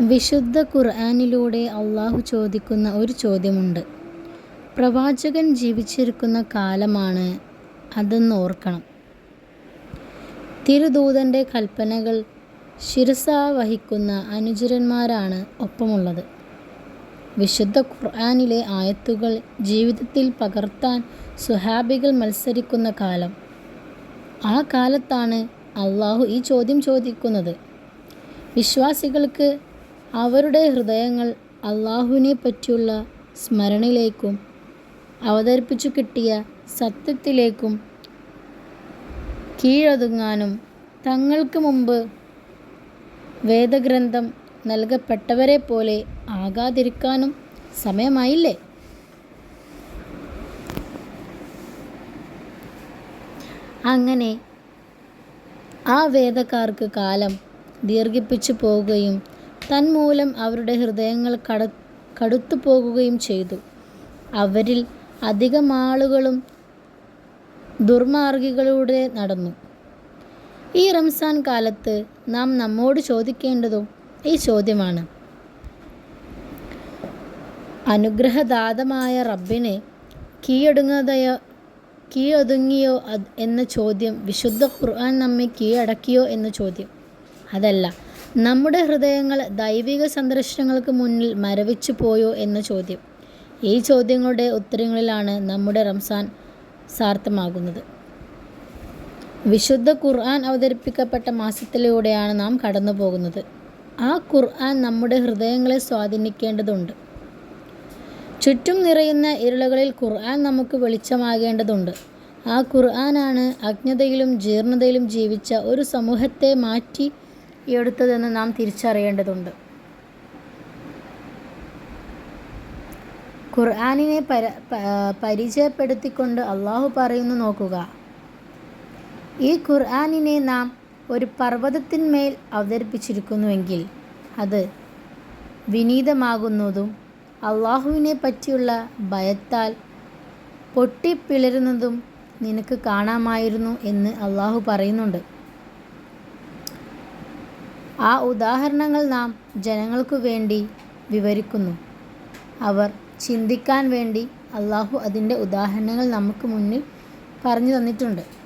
വിശുദ്ധ ഖുർആാനിലൂടെ അള്ളാഹു ചോദിക്കുന്ന ഒരു ചോദ്യമുണ്ട്. പ്രവാചകൻ ജീവിച്ചിരിക്കുന്ന കാലമാണ് അതെന്ന് ഓർക്കണം. തിരുദൂതന്റെ കൽപ്പനകൾ ശിരസ വഹിക്കുന്ന അനുചരന്മാരാണ് ഒപ്പമുള്ളത്. വിശുദ്ധ ഖുർആാനിലെ ആയത്തുകൾ ജീവിതത്തിൽ പകർത്താൻ സുഹാബികൾ മത്സരിക്കുന്ന കാലം. ആ കാലത്താണ് അള്ളാഹു ഈ ചോദ്യം ചോദിക്കുന്നത്. വിശ്വാസികൾക്ക് അവരുടെ ഹൃദയങ്ങൾ അള്ളാഹുവിനെ പറ്റിയുള്ള സ്മരണയിലേക്കും അവതരിപ്പിച്ചു കിട്ടിയ സത്യത്തിലേക്കും കീഴൊതുങ്ങാനും തങ്ങൾക്ക് മുമ്പ് വേദഗ്രന്ഥം നൽകപ്പെട്ടവരെ പോലെ ആകാതിരിക്കാനും സമയമായില്ലേ? അങ്ങനെ ആ വേദക്കാർക്ക് കാലം ദീർഘിപ്പിച്ചു പോവുകയും തന്മൂലം അവരുടെ ഹൃദയങ്ങൾ കട കടുത്തു പോകുകയും ചെയ്തു. അവരിൽ അധികം ആളുകളും ദുർമാർഗികളിലൂടെ നടന്നു. ഈ റംസാൻ കാലത്ത് നാം നമ്മോട് ചോദിക്കേണ്ടതും ഈ ചോദ്യമാണ്. അനുഗ്രഹദാതമായ റബ്ബിനെ കീഴടങ്ങുകയോ കീഴൊതുങ്ങിയോ എന്ന ചോദ്യം വിശുദ്ധ ഖുർആൻ നമ്മെ കീഴടക്കിയോ എന്ന ചോദ്യം. അതല്ല. നമ്മുടെ ഹൃദയങ്ങൾ ദൈവിക സന്ദർശനങ്ങൾക്ക് മുന്നിൽ മരവിച്ചു പോയോ എന്ന ചോദ്യം. ഈ ചോദ്യങ്ങളുടെ ഉത്തരങ്ങളിലാണ് നമ്മുടെ റംസാൻ സാർത്ഥമാകുന്നത്. വിശുദ്ധ ഖുർആൻ അവതരിപ്പിക്കപ്പെട്ട മാസത്തിലൂടെയാണ് നാം കടന്നു പോകുന്നത് ആ ഖുർആൻ നമ്മുടെ ഹൃദയങ്ങളെ സ്വാധീനിക്കേണ്ടതുണ്ട്. ചുറ്റും നിറയുന്ന ഇരുളുകളിൽ ഖുർആൻ നമുക്ക് വെളിച്ചമാകേണ്ടതുണ്ട്. ആ ഖുർആനാണ് അജ്ഞതയിലും ജീർണതയിലും ജീവിച്ച ഒരു സമൂഹത്തെ മാറ്റി എടുത്തതെന്ന് നാം തിരിച്ചറിയേണ്ടതുണ്ട്. ഖുർആാനിനെ പര പരിചയപ്പെടുത്തിക്കൊണ്ട് അള്ളാഹു പറയുന്നു നോക്കുക. ഈ ഖുർആാനിനെ നാം ഒരു പർവതത്തിന്മേൽ അവതരിപ്പിച്ചിരിക്കുന്നുവെങ്കിൽ അത് വിനീതമാകുന്നതും അള്ളാഹുവിനെ പറ്റിയുള്ള ഭയത്താൽ പൊട്ടിപ്പിളരുന്നതും നിനക്ക് കാണാമായിരുന്നു എന്ന് അള്ളാഹു പറയുന്നുണ്ട്. ആ ഉദാഹരണങ്ങൾ നാം ജനങ്ങൾക്കു വേണ്ടി വിവരിക്കുന്നു. അവർ ചിന്തിക്കാൻ വേണ്ടി അള്ളാഹു അതിന്റെ ഉദാഹരണങ്ങൾ നമുക്ക് മുന്നിൽ പറഞ്ഞു തന്നിട്ടുണ്ട്.